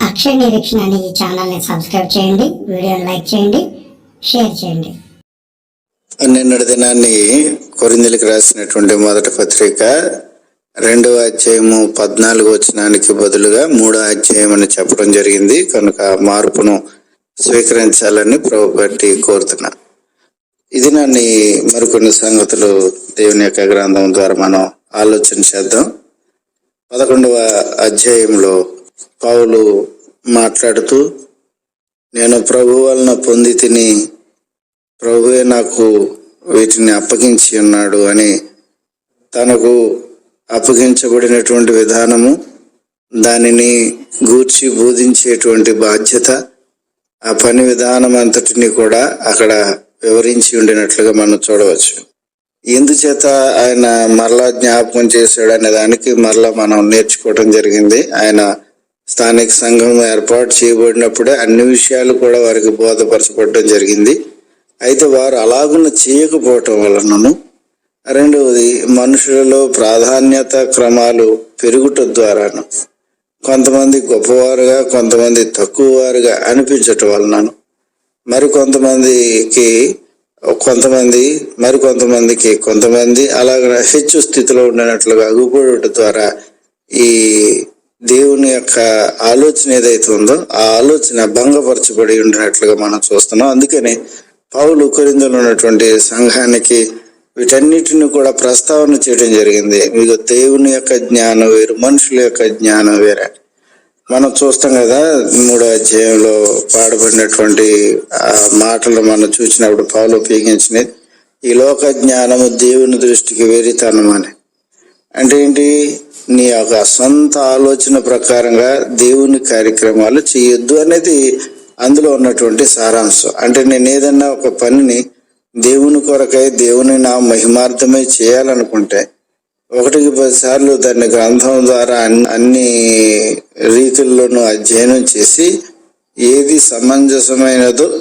అక్షయ నిరీక్షణ అనే ఈ ఛానల్ని సబ్స్క్రైబ్ చేయండి వీడియోని లైక్ చేయండి షేర్ చేయండి. నిన్నటి దినాన్ని కొరిందలికి రాసినటువంటి మొదటి పత్రిక రెండవ అధ్యాయము పద్నాలుగు వచనానికి బదులుగా మూడో అధ్యాయం అని చెప్పడం జరిగింది. కనుక మార్పును స్వీకరించాలని ప్రభు బట్టి కోరుతున్నా. ఇది నన్ను మరికొన్ని సంగతులు దేవుని యొక్క గ్రంథం ద్వారా మనం ఆలోచన చేద్దాం. పదకొండవ అధ్యాయంలో పౌలు మాట్లాడుతూ నేను ప్రభు వలన పొంది తిని ప్రభువే నాకు వీటిని అప్పగించి ఉన్నాడు అని తనకు అప్పగించబడినటువంటి విధానము దానిని గూర్చి బోధించేటువంటి బాధ్యత ఆ పని విధానం అంతటిని కూడా అక్కడ వివరించి ఉండినట్లుగా మనం చూడవచ్చు. ఎందుచేత ఆయన మరలా జ్ఞాపకం చేశాడు అనే దానికి మరలా మనం నేర్చుకోవటం జరిగింది. ఆయన స్థానిక సంఘం ఏర్పాటు చేయబడినప్పుడే అన్ని విషయాలు కూడా వారికి బోధపరచబడడం జరిగింది. అయితే వారు అలాగున్న చేయకపోవటం వలనను రెండవది మనుషులలో ప్రాధాన్యత క్రమాలు పెరుగుట ద్వారాను కొంతమంది గొప్పవారుగా కొంతమంది తక్కువ వారుగా అనిపించటం వలనను మరి కొంతమందికి కొంతమంది మరి కొంతమందికి కొంతమంది అలాగ హెచ్చు స్థితిలో ఉండినట్లుగా అగుపడటం ద్వారా ఈ దేవుని యొక్క ఆలోచన ఏదైతే ఉందో ఆ ఆలోచన భంగపరచబడి ఉండినట్లుగా మనం చూస్తున్నాం. అందుకని పౌలు కొరిందలో ఉన్నటువంటి సంఘానికి వీటన్నిటిని కూడా ప్రస్తావన చేయడం జరిగింది. మీకు దేవుని యొక్క జ్ఞానం వేరు మనుషుల యొక్క జ్ఞానం వేరే. మనం చూస్తాం కదా మూడో అధ్యాయంలో పాడబడినటువంటి ఆ మాటలు మనం చూసినప్పుడు పౌలు ఉపయోగించినది ఈ లోక జ్ఞానము దేవుని దృష్టికి వేరితనం అని. అంటే ఏంటి? నీ యొక్క సొంత ఆలోచన ప్రకారంగా దేవుని కార్యక్రమాలు చేయొద్దు అనేది అందులో ఉన్నటువంటి సారాంశం. అంటే నేను ఏదన్నా ఒక పనిని దేవుని కొరకై దేవుని నా మహిమార్థమై చేయాలనుకుంటే ఒకటికి పదిసార్లు దాన్ని గ్రంథం ద్వారా అన్ని అన్ని రీతుల్లోనూ అధ్యయనం చేసి ఏది సమంజసమైనదో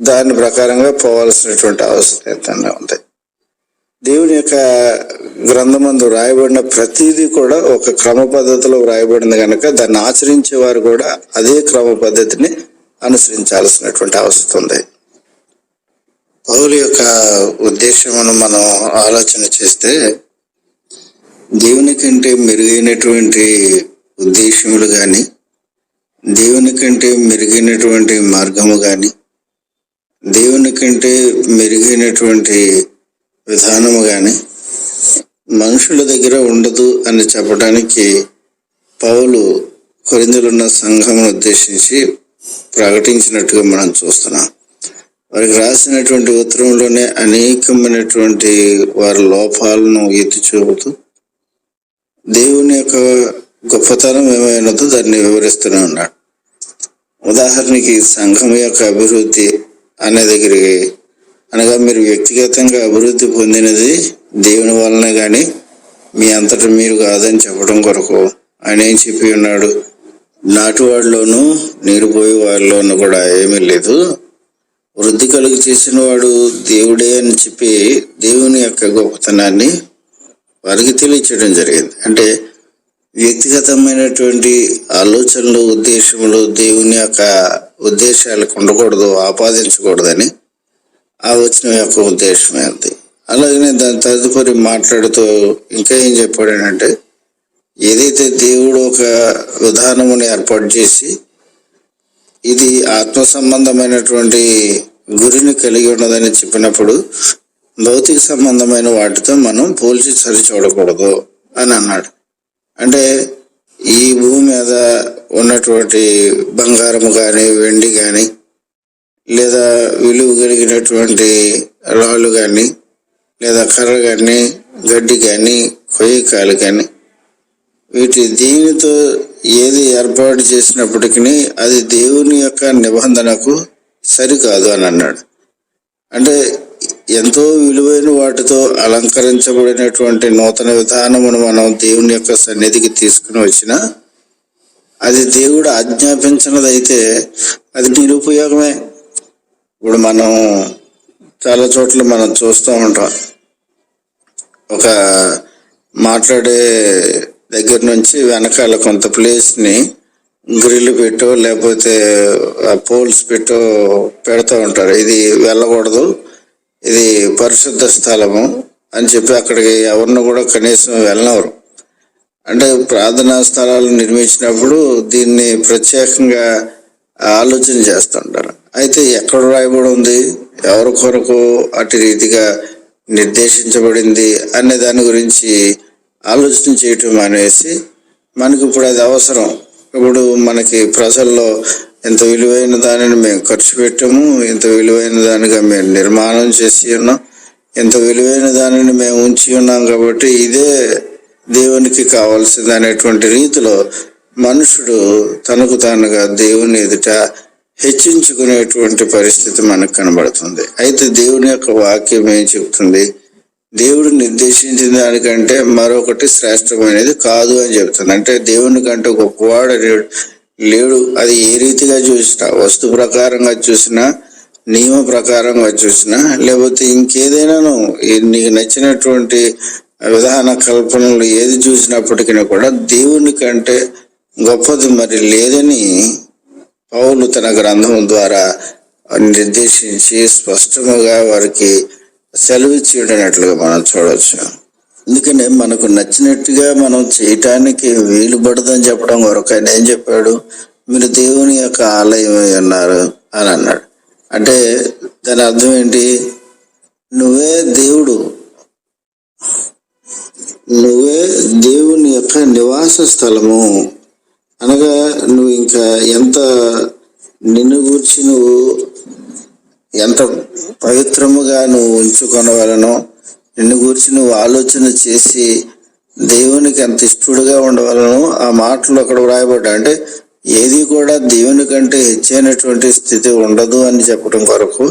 దాని ప్రకారంగా పోవాల్సినటువంటి అవసరం ఉంది. దేవుని యొక్క గ్రంథమందు రాయబడిన ప్రతిదీ కూడా ఒక క్రమ పద్ధతిలో వ్రాయబడింది కనుక దాన్ని ఆచరించే వారు కూడా అదే క్రమ పద్ధతిని అనుసరించాల్సినటువంటి అవసరం ఉంది. పౌలు యొక్క ఉద్దేశమును మనం ఆలోచన చేస్తే దేవుని కంటే మెరుగైనటువంటి ఉద్దేశములు కానీ దేవుని కంటే మెరుగైనటువంటి మార్గము కానీ దేవుని కంటే మెరుగైనటువంటి విధానము కానీ మనుషుల దగ్గర ఉండదు అని చెప్పడానికి పౌలు కొరిందులున్న సంఘమును ఉద్దేశించి ప్రకటించినట్టుగా మనం చూస్తున్నాం. వారికి రాసినటువంటి ఉత్తరంలోనే అనేకమైనటువంటి వారి లోపాలను ఎత్తి చూపుతూ దేవుని యొక్క గొప్పతనం ఏమైనదో దాన్ని వివరిస్తూనే ఉన్నాడు. ఉదాహరణకి సంఘం యొక్క అభివృద్ధి అనే దగ్గరికి అనగా మీరు వ్యక్తిగతంగా అభివృద్ధి పొందినది దేవుని వలనే కానీ మీ అంతటా మీరు కాదని చెప్పడం కొరకు ఆయన ఏం చెప్పి ఉన్నాడు? నాటు వాళ్ళలోనూ నీరు పోయే వాళ్ళలోనూ కూడా ఏమీ లేదు. వృద్ధి కలుగు చేసిన వాడు దేవుడే అని చెప్పి దేవుని యొక్క గొప్పతనాన్ని వారికి తెలియచేయడం జరిగింది. అంటే వ్యక్తిగతమైనటువంటి ఆలోచనలు ఉద్దేశములు దేవుని యొక్క ఉద్దేశాలకు ఉండకూడదు ఆపాదించకూడదని ఆ వచ్చిన యొక్క ఉద్దేశమే అది అలాగనే దాని తదుపరి మాట్లాడుతూ ఇంకా ఏం చెప్పాడనంటే ఏదైతే దేవుడు ఒక విధానముని ఏర్పాటు చేసి ఇది ఆత్మ సంబంధమైనటువంటి గురిని కలిగి ఉన్నదని చెప్పినప్పుడు భౌతిక సంబంధమైన వాటితో మనం పోల్చి సరి చూడకూడదు అని అన్నాడు. అంటే ఈ భూమి మీద ఉన్నటువంటి బంగారము కానీ వెండి కానీ లేదా విలువ కలిగినటువంటి రాళ్ళు కానీ లేదా కర్ర కానీ గడ్డి కానీ కొయ్యకాలు కానీ వీటి దీనితో ఏది ఏర్పాటు చేసినప్పటికీ అది దేవుని యొక్క నిబంధనకు సరికాదు అని అన్నాడు. అంటే ఎంతో విలువైన వాటితో అలంకరించబడినటువంటి నూతన విధానమును మనం దేవుని యొక్క సన్నిధికి తీసుకుని వచ్చిన అది దేవుడు ఆజ్ఞాపించినదైతే అది నిరుపయోగమే. ఇప్పుడు మనం చాలా చోట్ల మనం చూస్తూ ఉంటాం. ఒక మాట్లాడే దగ్గర నుంచి వెనకాల కొంత ప్లేస్ని గ్రిల్ పెట్టో లేకపోతే పోల్స్ పెట్టో పెడతా ఉంటారు. ఇది వెళ్ళకూడదు. ఇది పరిశుద్ధ స్థలము అని చెప్పి అక్కడికి ఎవరిని కూడా కనీసం వెళ్ళనవరు అంటే ప్రార్థనా స్థలాలు నిర్మించినప్పుడు దీన్ని ప్రత్యేకంగా ఆలోచన చేస్తుంటారు అయితే ఎక్కడ రాయబడి ఉంది ఎవరి కొరకు అటు రీతిగా నిర్దేశించబడింది అనే దాని గురించి ఆలోచన చేయటం అనేసి మనకి ఇప్పుడు అది అవసరం. ఇప్పుడు మనకి ప్రజల్లో ఇంత విలువైన దానిని మేము ఖర్చు పెట్టాము ఇంత విలువైన దానిగా మేము నిర్మాణం చేసి ఉన్నాం ఇంత విలువైన దానిని మేము ఉంచి ఉన్నాం కాబట్టి ఇదే దేవునికి కావాల్సింది అనేటువంటి రీతిలో మనుషుడు తనకు తానుగా దేవుని ఎదుట హెచ్చించుకునేటువంటి పరిస్థితి మనకు కనబడుతుంది. అయితే దేవుని యొక్క వాక్యం ఏం చెబుతుంది? దేవుడు నిర్దేశించిన దానికంటే మరొకటి శ్రేష్టమైనది కాదు అని చెప్తుంది అంటే దేవుని కంటే గొప్పవాడు లేడు లేడు. అది ఏ రీతిగా చూసినా వస్తు ప్రకారంగా చూసినా నియమ ప్రకారంగా చూసినా లేకపోతే ఇంకేదైనాను నీకు నచ్చినటువంటి విధాన కల్పనలు ఏది చూసినప్పటికీ కూడా దేవుని కంటే గొప్పది మరి లేదని పౌలు తన గ్రంథం ద్వారా నిర్దేశించి స్పష్టముగా వారికి సెలవిచ్చినట్లుగా మనం చూడవచ్చు ఎందుకనే మనకు నచ్చినట్టుగా మనం చేయటానికి వీలు పడదని చెప్పడం వరకు ఆయన ఏం చెప్పాడు? మీరు దేవుని యొక్క ఆలయం అన్నారు ఉన్నారు అని అన్నాడు. అంటే దాని అర్థం ఏంటి? నువ్వే దేవుడు. నువ్వే దేవుని యొక్క నివాస స్థలము. అనగా నువ్వు ఇంకా ఎంత నిన్ను గూర్చి నువ్వు ఎంత పవిత్రముగా నువ్వు ఉంచుకొనవలనో నిన్ను గురించి నువ్వు ఆలోచన చేసి దేవునికి ఎంత ఇష్టడుగా ఉండవలనో ఆ మాటలు అక్కడ వ్రాయబడ్డా అంటే ఏది కూడా దేవుని కంటే హెచ్చైనటువంటి స్థితి ఉండదు అని చెప్పడం కొరకు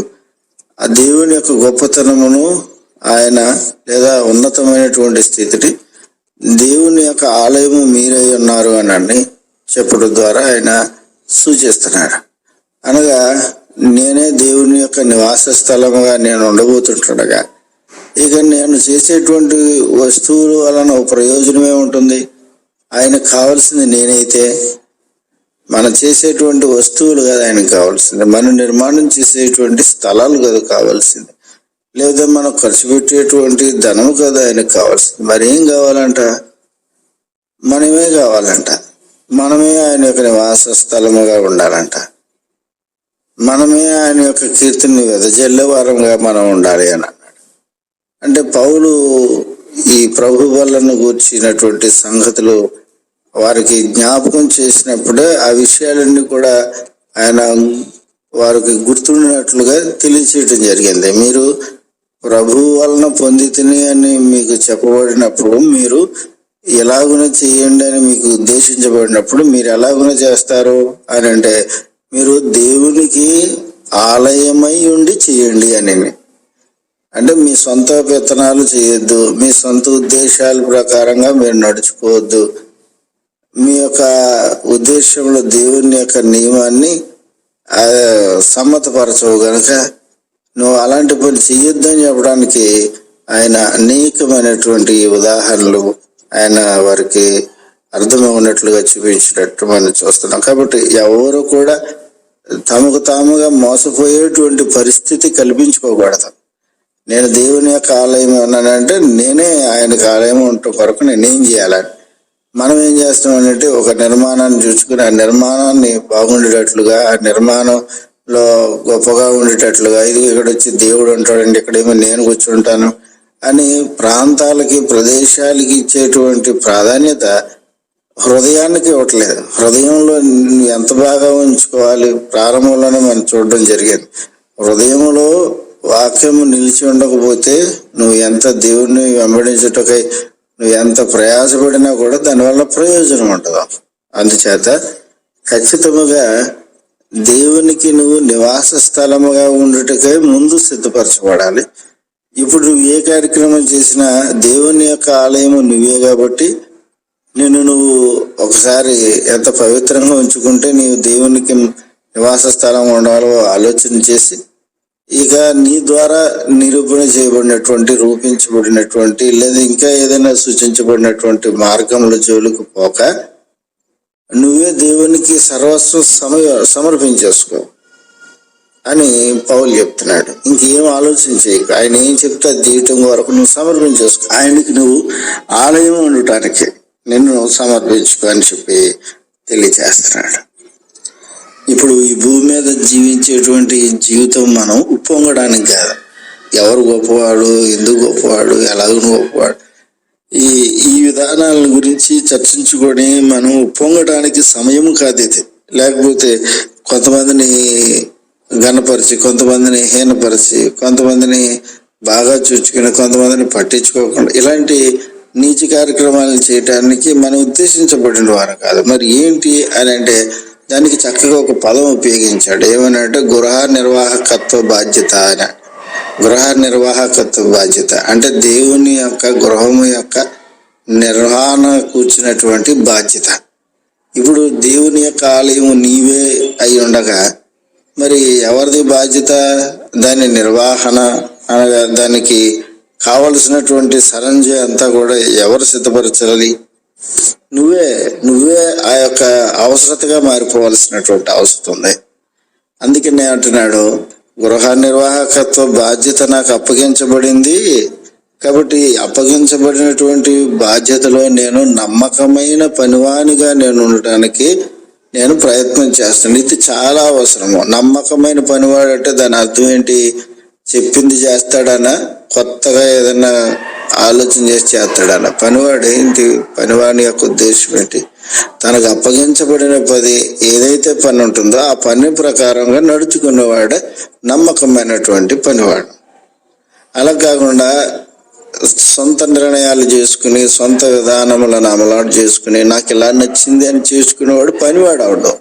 ఆ దేవుని యొక్క గొప్పతనమును ఆయన లేదా ఉన్నతమైనటువంటి స్థితిని దేవుని యొక్క ఆలయము మీరై ఉన్నారు అని అండి చెప్పడం ద్వారా ఆయన సూచిస్తున్నాడు. అనగా నేనే దేవుని యొక్క నివాస స్థలముగా నేను ఉండబోతుంటుండగా ఇక నేను చేసేటువంటి వస్తువులు వలన ప్రయోజనమే ఉంటుంది. ఆయనకు కావాల్సింది నేనైతే మనం చేసేటువంటి వస్తువులు కదా ఆయనకు కావాల్సింది. మనం నిర్మాణం చేసేటువంటి స్థలాలు కదా కావాల్సింది. లేదా మనం ఖర్చు పెట్టేటువంటి ధనం కదా ఆయనకు కావాల్సింది. మరి ఏం కావాలంట? మనమే కావాలంట. మనమే ఆయన యొక్క నివాస స్థలముగా ఉండాలంట. మనమే ఆయన యొక్క కీర్తిని వెదజల్లే వారంగా మనం ఉండాలి అని అన్నాడు. అంటే పౌలు ఈ ప్రభు వల్లను గూర్చినటువంటి సంగతులు వారికి జ్ఞాపకం చేసినప్పుడే ఆ విషయాలన్నీ కూడా ఆయన వారికి గుర్తుండినట్లుగా తెలియచేయటం జరిగింది. మీరు ప్రభు వలన పొందితిని అని మీకు చెప్పబడినప్పుడు మీరు ఎలాగున చేయండి అని మీకు ఉద్దేశించబడినప్పుడు మీరు ఎలాగున చేస్తారు అని అంటే మీరు దేవునికి ఆలయమై ఉండి చేయండి అని. అంటే మీ సొంత విత్తనాలు చేయొద్దు మీ సొంత ఉద్దేశాల ప్రకారంగా మీరు నడుచుకోవద్దు. మీ యొక్క ఉద్దేశంలో దేవుని యొక్క నియమాన్ని సమ్మతపరచవు గనక. నువ్వు అలాంటి పని చెయ్యొద్దని చెప్పడానికి ఆయన అనేకమైనటువంటి ఉదాహరణలు ఆయన వారికి అర్థమవునట్లుగా చూపించినట్టు మనం చూస్తున్నాం. కాబట్టి ఎవరు కూడా తమకు తాముగా మోసపోయేటువంటి పరిస్థితి కల్పించుకోకూడదు. నేను దేవుని యొక్క ఆలయం అన్నానంటే నేనే ఆయనకు ఆలయం ఉండటం కొరకు నేనేం చేయాలని మనం ఏం చేస్తామనంటే ఒక నిర్మాణాన్ని చూసుకుని ఆ నిర్మాణాన్ని బాగుండేటట్లుగా ఆ నిర్మాణంలో గొప్పగా ఉండేటట్లుగా ఇది ఇక్కడ వచ్చి దేవుడు ఉంటాడండి ఇక్కడేమో నేను కూర్చుంటాను అని ప్రాంతాలకి ప్రదేశాలకి ఇచ్చేటువంటి ప్రాధాన్యత హృదయానికి ఇవ్వట్లేదు. హృదయంలో నువ్వు ఎంత బాగా ఉంచుకోవాలి ప్రారంభంలోనే మనం చూడడం జరిగింది. హృదయంలో వాక్యము నిలిచి ఉండకపోతే నువ్వు ఎంత దేవుణ్ణి వెంబడించుటకై నువ్వు ఎంత ప్రయాసపడినా కూడా దానివల్ల ప్రయోజనం ఉంటుంది అందుచేత ఖచ్చితముగా దేవునికి నువ్వు నివాస స్థలముగా ఉండుటకై ముందు సిద్ధపరచబడాలి. ఇప్పుడు నువ్వు ఏ కార్యక్రమం చేసినా దేవుని యొక్క ఆలయము నువ్వే కాబట్టి నిన్ను నువ్వు ఒకసారి ఎంత పవిత్రంగా ఉంచుకుంటే నీవు దేవునికి నివాస స్థలం ఉండాలో ఆలోచన చేసి ఇక నీ ద్వారా నిరూపణ చేయబడినటువంటి రూపించబడినటువంటి లేదా ఇంకా ఏదైనా సూచించబడినటువంటి మార్గంలో జోలికి పోక నువ్వే దేవునికి సర్వస్వం సమయ సమర్పించేసుకో. అని పౌలు చెప్తున్నాడు. ఇంకేం ఆలోచించే ఆయన ఏం చెప్తే అది వరకు నువ్వు సమర్పించేసుకో ఆయనకి నువ్వు ఆలయం ఉండటానికి నిన్ను సమర్పించుకో అని చెప్పి తెలియజేస్తున్నాడు. ఇప్పుడు ఈ భూమి మీద జీవించేటువంటి జీవితం మనం ఉప్పొంగడానికి కాదు. ఎవరు గొప్పవాడు ఎందుకు గొప్పవాడు ఎలాగో గొప్పవాడు. ఈ ఈ విధానాల గురించి చర్చించుకొని మనం ఉప్పొంగడానికి సమయం కాదు ఇది. లేకపోతే కొంతమందిని ఘనపరిచి కొంతమందిని హీనపరిచి కొంతమందిని బాగా చూచుకుని కొంతమందిని పట్టించుకోకుండా ఇలాంటి నీచి కార్యక్రమాలను చేయటానికి మనం ఉద్దేశించబడిన వారు కాదు. మరి ఏంటి అని అంటే దానికి చక్కగా ఒక పదం ఉపయోగించాడు. ఏమనంటే గృహ నిర్వాహకత్వ బాధ్యత అని. గృహ నిర్వాహకత్వ బాధ్యత. అంటే దేవుని యొక్క గృహము యొక్క నిర్వహణ కూర్చున్నటువంటి బాధ్యత. ఇప్పుడు దేవుని యొక్క ఆలయం నీవే అయి ఉండగా మరి ఎవరిది బాధ్యత? దాని నిర్వహణ అనగా దానికి కావలసినటువంటి సరంజ అంతా కూడా ఎవరు సిద్ధపరచాలి? నువ్వే నువ్వే ఆ యొక్క అవసరతగా మారిపోవలసినటువంటి అవసరం ఉంది. అందుకనే అంటున్నాడు గృహ నిర్వాహకత్వ బాధ్యత నాకు అప్పగించబడింది. కాబట్టి అప్పగించబడినటువంటి బాధ్యతలో నేను నమ్మకమైన పనివానిగా నేను ఉండటానికి నేను ప్రయత్నం చేస్తాను. ఇది చాలా అవసరము. నమ్మకమైన పనివాడు అంటే దాని అర్థం ఏంటి? చెప్పింది చేస్తాడనా? కొత్తగా ఏదైనా ఆలోచన చేసి చేస్తాడనా? పనివాడు ఏంటి? పనివాడి యొక్క ఉద్దేశం ఏంటి? తనకు అప్పగించబడిన పది ఏదైతే పని ఉంటుందో ఆ పని ప్రకారంగా నడుచుకునేవాడే నమ్మకమైనటువంటి పనివాడు. అలా కాకుండా సొంత నిర్ణయాలు చేసుకుని సొంత విధానములను అమలాటు చేసుకుని నాకు ఇలా నచ్చింది అని చేసుకునేవాడు పనివాడు అవడం.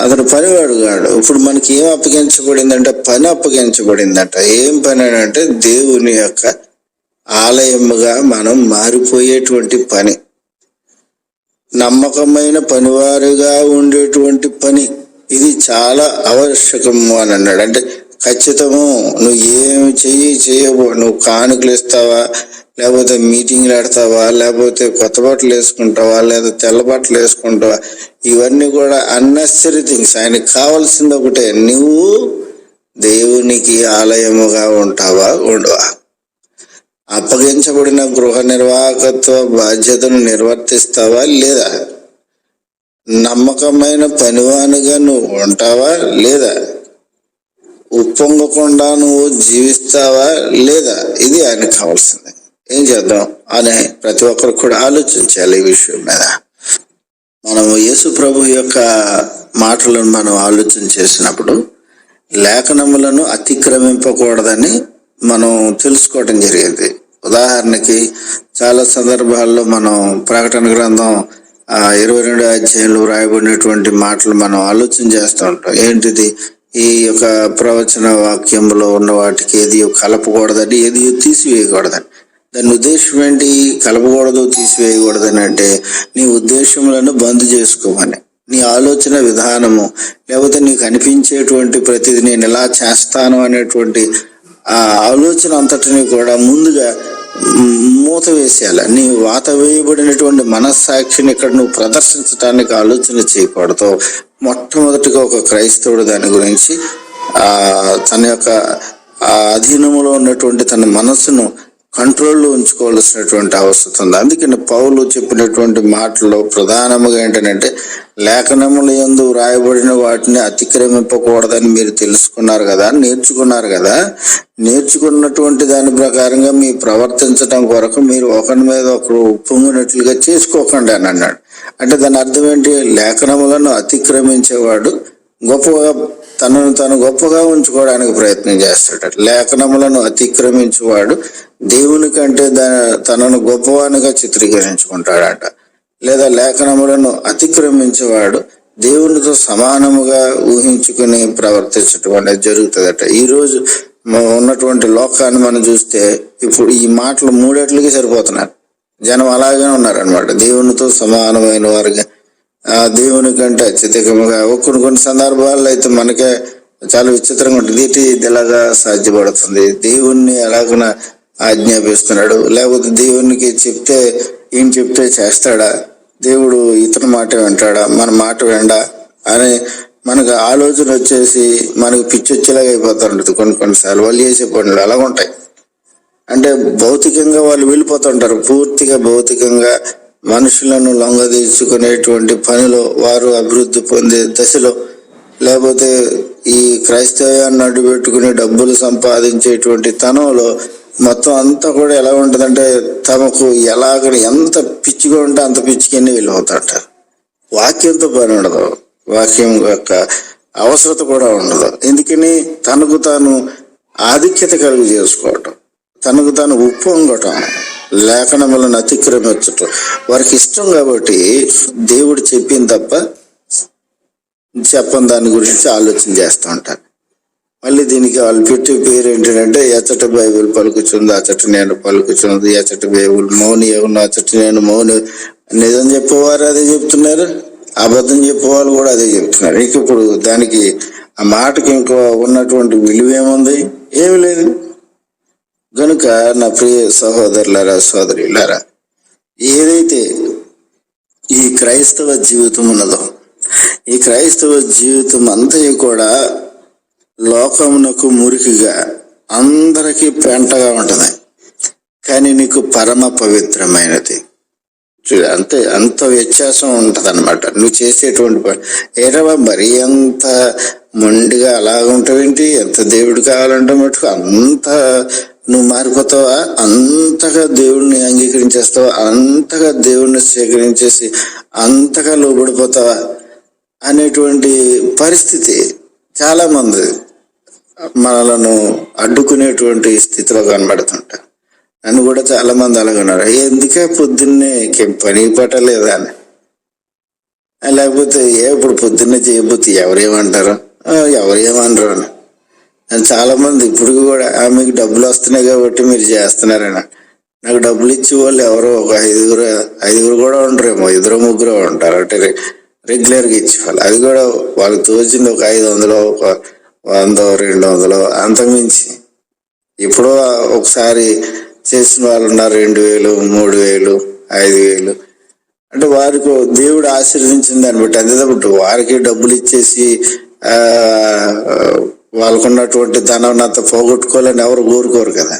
అతను పనివాడు కాడు. ఇప్పుడు మనకి ఏం అప్పగించబడిందంటే పని అప్పగించబడిందంట. ఏం పని అంటే దేవుని యొక్క ఆలయముగా మనం మారిపోయేటువంటి పని. నమ్మకమైన పనివారుగా ఉండేటువంటి పని. ఇది చాలా ఆవశ్యకము అని అన్నాడు. అంటే ఖచ్చితము. నువ్వు ఏమి చెయ్యి చేయబో నువ్వు కానుకలు ఇస్తావా? లేకపోతే మీటింగ్లు ఆడతావా? లేకపోతే కొత్త బట్టలు వేసుకుంటావా? లేదా తెల్ల బట్టలు వేసుకుంటావా? ఇవన్నీ కూడా అన్నెసరీ థింగ్స్ ఆయనకి కావాల్సింది ఒకటే నువ్వు దేవునికి ఆలయముగా ఉంటావా? ఉండవా? అప్పగించబడిన గృహ నిర్వాహకత్వ బాధ్యతను నిర్వర్తిస్తావా లేదా? నమ్మకమైన పనివానిగా నువ్వు ఉంటావా లేదా? ఉప్పొంగకుండా నువ్వు జీవిస్తావా లేదా? ఇది ఆయన కావాల్సింది. ఏం చేద్దాం? అని ప్రతి ఒక్కరు కూడా ఆలోచించాలి ఈ విషయం మీద. మనం యేసు ప్రభు యొక్క మాటలను మనం ఆలోచన చేసినప్పుడు లేఖనములను అతిక్రమింపకూడదని మనం తెలుసుకోవటం జరిగింది. ఉదాహరణకి చాలా సందర్భాల్లో మనం ప్రకటన గ్రంథం ఇరవై రెండు అధ్యాయంలో రాయబడినటువంటి మాటలు మనం ఆలోచన చేస్తూ ఉంటాం. ఏంటిది? ఈ యొక్క ప్రవచన వాక్యంలో ఉన్న వాటికి ఏది కలపకూడదని ఏది తీసివేయకూడదని. దాని ఉద్దేశం ఏంటి? కలపకూడదు తీసివేయకూడదని అంటే నీ ఉద్దేశములను బంద్ చేసుకోమని. నీ ఆలోచన విధానము లేకపోతే నీకు అనిపించేటువంటి ప్రతిదీ నేను ఎలా చేస్తాను అనేటువంటి ఆ ఆలోచన అంతటిని కూడా ముందుగా మూత వేసేయాలి నీ వాత వేయబడినటువంటి మనస్సాక్షిని ఇక్కడ నువ్వు ప్రదర్శించడానికి ఆలోచన చేయకూడదు. మొట్టమొదటిగా ఒక క్రైస్తవుడు దాని గురించి ఆ తన యొక్క అధీనంలో ఉన్నటువంటి తన మనస్సును కంట్రోల్లో ఉంచుకోవాల్సినటువంటి అవసరం ఉంది. అందుకని పౌలు చెప్పినటువంటి మాటల్లో ప్రధానముగా ఏంటంటే లేఖనముల ఎందు వ్రాయబడిన వాటిని అతిక్రమింపకూడదని మీరు తెలుసుకున్నారు కదా నేర్చుకున్నారు కదా నేర్చుకున్నటువంటి దాని ప్రకారంగా మీ ప్రవర్తించడం కొరకు మీరు ఒకరి మీద ఒకరు ఉప్పొంగినట్లుగా చేసుకోకండి అని అన్నాడు. అంటే దాని అర్థం ఏంటి? లేఖనములను అతిక్రమించేవాడు గొప్పగా తనను తను గొప్పగా ఉంచుకోవడానికి ప్రయత్నం చేస్తాడు. లేఖనములను అతిక్రమించువాడు దేవుని కంటే తనను గొప్పవానిగా చిత్రీకరించుకుంటాడట. లేదా లేఖనములను అతిక్రమించేవాడు దేవునితో సమానముగా ఊహించుకుని ప్రవర్తించడం అనేది జరుగుతుందట. ఈరోజు ఉన్నటువంటి లోకాన్ని మనం చూస్తే ఇప్పుడు ఈ మాటలు మూడేట్లకి సరిపోతున్నారు. జనం అలాగే ఉన్నారనమాట దేవునితో సమానమైన వారుగా ఆ దేవుని కంటే అత్యధికముగా కొన్ని కొన్ని సందర్భాల్లో అయితే మనకే చాలా విచిత్రంగా ఉంటుంది. ఇది ఇదిలాగా సాధ్యపడుతుంది. దేవుణ్ణి ఎలాగన ఆజ్ఞాపిస్తున్నాడు? లేకపోతే దేవునికి చెప్తే ఏం చెప్తే చేస్తాడా? దేవుడు ఇతని మాట వింటాడా? మన మాట విండా అని మనకు ఆలోచన వచ్చేసి మనకు పిచ్చి వచ్చేలాగా అయిపోతా ఉంటుంది కొన్ని కొన్నిసార్లు వాళ్ళు చేసే పనులు అలాగ ఉంటాయి అంటే భౌతికంగా వాళ్ళు వెళ్ళిపోతుంటారు. పూర్తిగా భౌతికంగా మనుషులను లొంగదీర్చుకునేటువంటి పనిలో వారు అభివృద్ధి పొందే దశలో లేకపోతే ఈ క్రైస్తవ్యాన్ని అడ్డుపెట్టుకుని డబ్బులు సంపాదించేటువంటి తనంలో మొత్తం అంతా కూడా ఎలా ఉంటుందంటే తమకు ఎలాగ ఎంత పిచ్చిగా ఉంటే అంత పిచ్చికి వెళ్ళిపోతాట వాక్యంతో పని ఉండదు. వాక్యం యొక్క అవసరత కూడా ఉండదు. ఎందుకని? తనకు తాను ఆధిక్యత కలుగు చేసుకోవటం తనకు తాను ఉప్పొంగటం. లేఖనములను అతిక్రమించటం వారికి ఇష్టం కాబట్టి దేవుడు చెప్పింది తప్ప చెప్పని దాని గురించి ఆలోచన చేస్తూ ఉంటారు. మళ్ళీ దీనికి వాళ్ళు పెట్టే పేరు ఏంటంటే ఎచ్చట బైబిల్ పలుకుచుంది అచ్చట నేను పలుకుచుంది ఎచ్చట బైబిల్ మౌని ఎవరు అచ్చట నేను మౌని నిజం చెప్పేవారు అదే చెప్తున్నారు. అబద్ధం చెప్పేవాళ్ళు కూడా అదే చెప్తున్నారు. ఇక ఇప్పుడు దానికి ఆ మాటకి ఇంకో ఉన్నటువంటి విలువ ఏముంది? ఏమి లేదు. గనుక నా ప్రియ సహోదరులారా సోదరులారా ఏదైతే ఈ క్రైస్తవ జీవితం ఉన్నదో ఈ క్రైస్తవ జీవితం అంతయు కూడా లోకమునకు మురికిగా అందరికీ పెంటగా ఉంటుంది. కానీ నీకు పరమ పవిత్రమైనది. చూ- అంతే అంత వ్యత్యాసం ఉంటుంది అనమాట నువ్వు చేసేటువంటి పని. ఏరవా మరి అంత మొండిగా అలాగుంటావేంటి? ఎంత దేవుడు కావాలంటే మటుకు అంత నువ్వు మారిపోతావా? అంతగా దేవుడిని అంగీకరించేస్తావా? అంతగా దేవుడిని స్వీకరించేసి అంతగా లోబడిపోతావా? అనేటువంటి పరిస్థితి చాలా మంది మనలను అడ్డుకునేటువంటి స్థితిలో కనబడుతుంటారు. నన్ను కూడా చాలా మంది అలాగన్నారు ఎందుకే పొద్దున్నే ఇంకేం పని పట్టలేదా అని? లేకపోతే ఏ ఇప్పుడు పొద్దున్నే చేయబోతే ఎవరేమంటారు? ఆ, ఎవరేమనరు అని. అని చాలా మంది ఇప్పుడు కూడా "ఆ, మీకు డబ్బులు వస్తున్నాయి కాబట్టి మీరు చేస్తున్నారని. నాకు డబ్బులు ఇచ్చే వాళ్ళు ఎవరో ఒక ఐదుగురు ఐదుగురు కూడా ఉండరేమో ఇద్దరు ముగ్గురు ఉంటారు. అంటే రెగ్యులర్గా ఇచ్చేవాళ్ళు అది కూడా వాళ్ళకి తోచింది ఒక ఐదు వందలు ఒక వంద రెండు వందలు అంతకుమించి. ఇప్పుడు ఒకసారి చేసిన వాళ్ళు ఉన్నారు రెండు వేలు మూడు వేలు ఐదు వేలు. అంటే వారికి దేవుడు ఆశీర్వదించిన అని బట్టి అంతే వారికి డబ్బులు ఇచ్చేసి వాళ్ళకున్నటువంటి వాళ్ళకు ఉన్నటువంటి ధనం అంత పోగొట్టుకోవాలని ఎవరు కోరుకోరు కదా.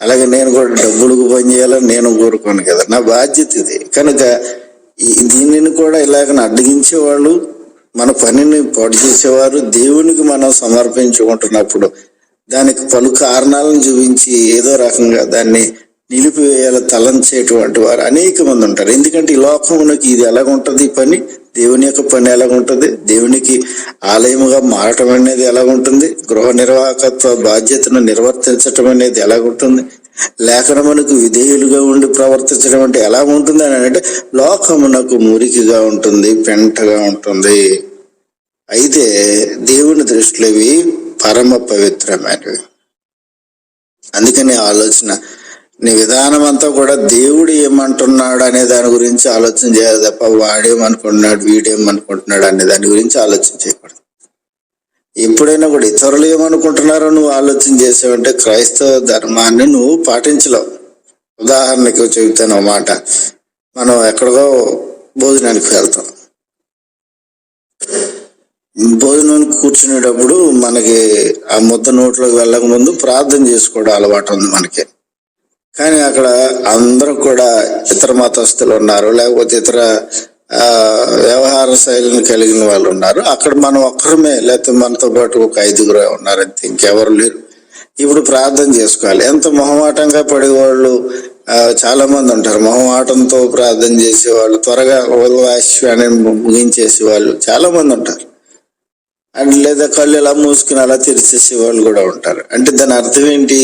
అలాగే నేను కూడా డబ్బులకు పని చేయాలని నేను కోరుకోను కదా. నా బాధ్యత ఇది. కనుక ఈ- దీనిని కూడా ఇలాగ అడ్డగించే వాళ్ళు మన పనిని పాటు చేసేవారు దేవునికి మనం సమర్పించుకుంటున్నప్పుడు దానికి పలు కారణాలను చూపించి ఏదో రకంగా దాన్ని నిలిపివేయాల తలంచేటువంటి వారు అనేక మంది ఉంటారు. ఎందుకంటే ఈ లోకమునకి ఇది ఎలాగుంటుంది ఈ పని? దేవుని యొక్క పని ఎలాగుంటుంది? దేవునికి ఆలయముగా మారటం అనేది ఎలాగుంటుంది? గృహ నిర్వాహకత్వ బాధ్యతను నిర్వర్తించటం అనేది ఎలాగుంటుంది? లేఖనమునకు విధేయులుగా ఉండి ప్రవర్తించడం అంటే ఎలా ఉంటుంది అని అంటే లోకమునకు మురికిగా ఉంటుంది పెంటగా ఉంటుంది. అయితే దేవుని దృష్టిలో ఇవి పరమ పవిత్రమైనవి. అందుకని ఆలోచన నీ విధానం అంతా కూడా దేవుడు ఏమంటున్నాడు అనే దాని గురించి ఆలోచన చేయాలి తప్ప వాడేమనుకుంటున్నాడు వీడేమనుకుంటున్నాడు అనే దాని గురించి ఆలోచన చేయకూడదు. ఎప్పుడైనా కూడా ఇతరులు ఏమనుకుంటున్నారో నువ్వు ఆలోచన చేసావంటే క్రైస్తవ ధర్మాన్ని నువ్వు పాటించలేవు. ఉదాహరణకు చెబుతాను మాట. మనం ఎక్కడికో భోజనానికి వెళ్తాం. భోజనానికి కూర్చునేటప్పుడు మనకి ఆ ముద్ద నోట్లోకి వెళ్ళక ముందు ప్రార్థన చేసుకోవడం అలవాటు ఉంది మనకి. కానీ అక్కడ అందరూ కూడా ఇతర మతస్థులు ఉన్నారు లేకపోతే ఇతర వ్యవహార శైలిని కలిగిన వాళ్ళు ఉన్నారు. అక్కడ మనం ఒక్కరమే లేకపోతే మనతో పాటు ఒక ఐదుగురు ఉన్నారు అంతే ఇంకెవరు లేరు. ఇప్పుడు ప్రార్థన చేసుకోవాలి. ఎంత మొహమాటంగా పడేవాళ్ళు చాలా మంది ఉంటారు. మొహమాటంతో ప్రార్థన చేసేవాళ్ళు త్వరగా ఉదవాశ్వాన్ని ముగించేసి వాళ్ళు చాలా మంది ఉంటారు. అండ్ లేదా కళ్ళు ఎలా మూసుకుని అలా తెరిచేసే వాళ్ళు కూడా ఉంటారు. అంటే దాని అర్థం ఏంటి?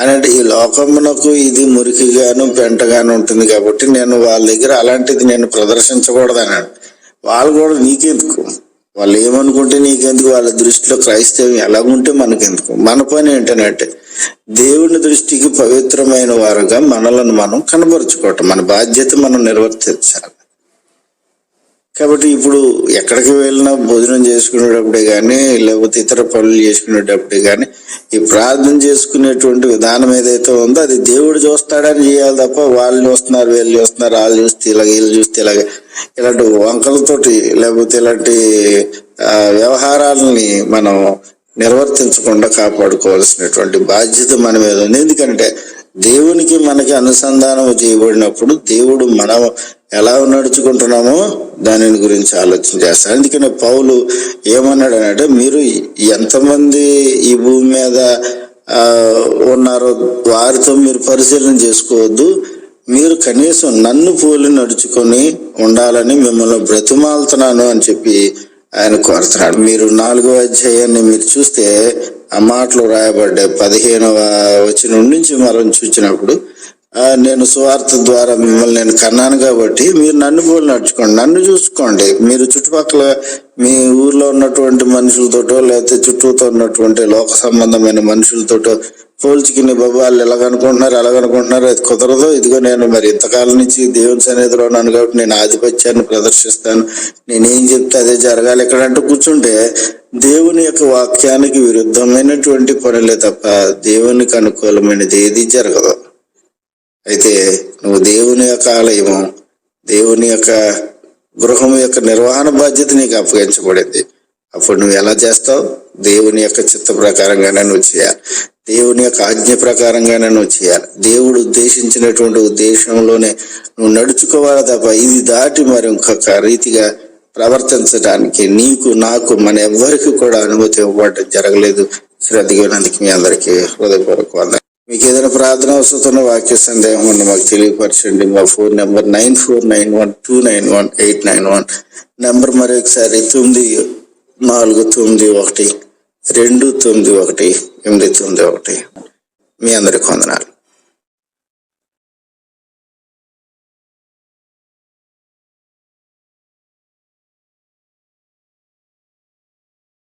అని అంటే ఈ లోకమునకు ఇది మురికిగాను పెంటగాను ఉంటుంది కాబట్టి నేను వాళ్ళ దగ్గర అలాంటిది నేను ప్రదర్శించకూడదు అన్నాడు వాళ్ళు కూడా నీకెందుకు? వాళ్ళు ఏమనుకుంటే నీకెందుకు? వాళ్ళ దృష్టిలో క్రైస్తవం ఎలాగుంటే మనకెందుకు? మన పని ఏంటంటే దేవుని దృష్టికి పవిత్రమైన వారుగా మనలను మనం కనబరుచుకోవటం. మన బాధ్యత మనం నిర్వర్తించాలి. కాబట్టి ఇప్పుడు ఎక్కడికి వెళ్ళినా భోజనం చేసుకునేటప్పుడే కానీ లేకపోతే ఇతర పనులు చేసుకునేటప్పుడే కానీ ఈ ప్రార్థన చేసుకునేటువంటి విధానం ఏదైతే ఉందో అది దేవుడు చూస్తాడని చేయాలి తప్ప వాళ్ళు చూస్తున్నారు వీళ్ళు చూస్తున్నారు వాళ్ళు చూస్తే ఇలాగ వీళ్ళు చూస్తే ఇలాగ. ఇలాంటి వంకలతోటి లేకపోతే ఇలాంటి వ్యవహారాలని మనం నిర్వర్తించకుండా కాపాడుకోవాల్సినటువంటి బాధ్యత మన మీద ఉంది. ఎందుకంటే దేవునికి మనకి అనుసంధానం చేయబడినప్పుడు దేవుడు మనం ఎలా నడుచుకుంటున్నామో దానిని గురించి ఆలోచన చేస్తాడు అందుకనే పౌలు ఏమన్నాడు అంటే మీరు ఎంతమంది ఈ భూమి మీద ఉన్నారో వారితో మీరు పరిశీలన చేసుకోవద్దు. మీరు కనీసం నన్ను పోలి నడుచుకొని ఉండాలని మిమ్మల్ని బ్రతిమాలుతున్నాను అని చెప్పి ఆయన కోరుతున్నాడు. మీరు నాలుగో అధ్యాయాన్ని మీరు చూస్తే ఆ మాటలు రాయబడ్డాయి. పదిహేనవ వచనం నుంచి మనం చూసినప్పుడు నేను సువార్త ద్వారా మిమ్మల్ని నేను కన్నాను కాబట్టి మీరు నన్ను పోలి నడుచుకోండి. నన్ను చూసుకోండి. మీరు చుట్టుపక్కల మీ ఊర్లో ఉన్నటువంటి మనుషులతోటో లేకపోతే చుట్టూతో ఉన్నటువంటి లోక సంబంధమైన మనుషులతోటో పోల్చుకుని బాబు వాళ్ళు ఎలాగనుకుంటున్నారు ఎలాగనుకుంటున్నారు అది కుదరదు. ఇదిగో నేను మరి ఇంతకాలం నుంచి దేవుని సన్నిధిలో ఉన్నాను కాబట్టి నేను ఆధిపత్యాన్ని ప్రదర్శిస్తాను. నేనేం చెప్తే అదే జరగాలి. ఇక్కడ కూర్చుంటే దేవుని యొక్క వాక్యానికి విరుద్ధమైనటువంటి పనులే తప్ప దేవునికి అనుకూలమైనది ఏది జరగదు. అయితే నువ్వు దేవుని యొక్క ఆలయము దేవుని యొక్క గృహం యొక్క నిర్వహణ బాధ్యత నీకు అప్పగించబడింది. అప్పుడు నువ్వు ఎలా చేస్తావు? దేవుని యొక్క చిత్త ప్రకారంగానే నువ్వు చేయాలి. దేవుని యొక్క ఆజ్ఞ ప్రకారంగానే నువ్వు చేయాలి. దేవుడు ఉద్దేశించినటువంటి ఉద్దేశంలోనే నువ్వు నడుచుకోవాలి తప్ప ఇది దాటి మరి ఇంకొక రీతిగా ప్రవర్తించడానికి నీకు నాకు మన ఎవ్వరికి కూడా అనుమతి ఇవ్వబడటం జరగలేదు. శ్రద్ధగినందుకు మీ అందరికీ హృదయపూర్వక వందనాలు. మీకు ఏదైనా ప్రార్థన అవసరం వాక్య సందేహం ఉండి మాకు తెలియపరచండి. మా phone number nine four nine one two nine one eight nine one. Number మరి ఒకసారి తొమ్మిది నాలుగు తొమ్మిది ఒకటి రెండు తొమ్మిది ఒకటి ఎనిమిది తొమ్మిది ఒకటి. మీ అందరికి వందనాలు.